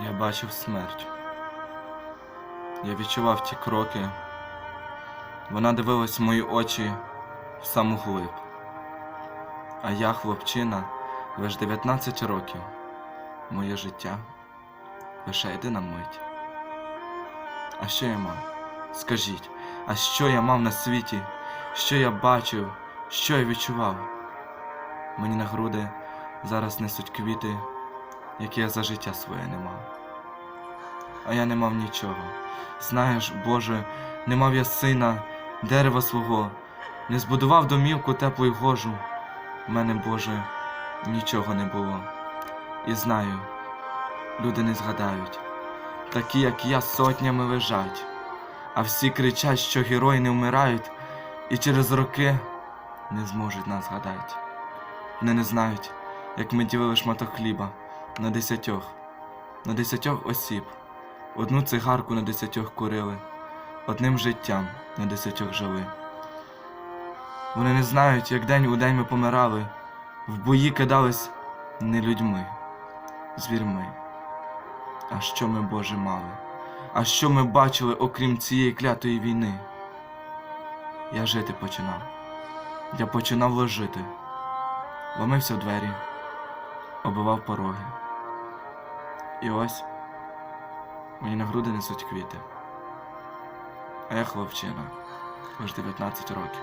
Я бачив смерть. Я відчував ті кроки. Вона дивилась в мої очі в саму глиб. А я, хлопчина, лиш 19 років. Моє життя лише єдина мить. А що я мав? Скажіть, а що я мав на світі? Що я бачив, що я відчував? Мені на груди зараз несуть квіти, які я за життя своє не мав. А я не мав нічого. Знаєш, Боже, не мав я сина, дерева свого, не збудував домівку теплу й гожу. В мене, Боже, нічого не було. І знаю, люди не згадають, такі, як я, сотнями лежать, а всі кричать, що герої не вмирають, і через роки не зможуть нас згадати. Вони не знають, як ми ділили шматок хліба на десятьох, на десятьох осіб. Одну цигарку на десятьох курили, одним життям на десятьох жили. Вони не знають, як день у день ми помирали, в бої кидались не людьми, звірми. А що ми, Боже, мали? А що ми бачили, окрім цієї клятої війни? Я жити починав. Я починав ложити, ломився в двері, обивав пороги. І ось мені на груди несуть квіти. А я хлопчина, аж 19 років.